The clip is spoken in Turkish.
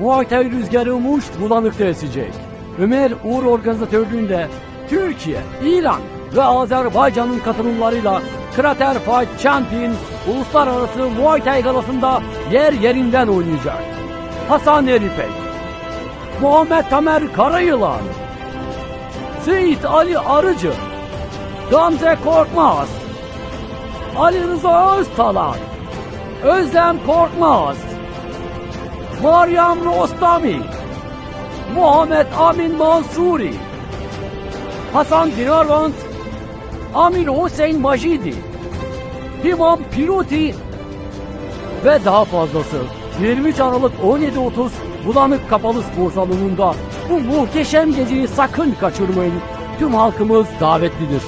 Muay Thai rüzgarı Muş bulanıkta esecek. Ömer Uğur organizatörlüğünde Türkiye, İran ve Azerbaycan'ın katılımlarıyla Krater Fight Champion Uluslararası Muay Thai galasında yer yerinden oynayacak. Hasan Eripek, Muhammed Tamer Karayılan, Seyit Ali Arıcı, Gamze Korkmaz, Ali Rıza Öztalan, Özlem Korkmaz, Meryem Rostami, Muhammed Amin Mansuri, Hasan Dinarvand, Amir Hüseyin Majidi, İmam Piruti ve daha fazlası. 23 Aralık 17.30 Bulanık Kapalı Spor Salonu'nda bu muhteşem geceyi sakın kaçırmayın. Tüm halkımız davetlidir.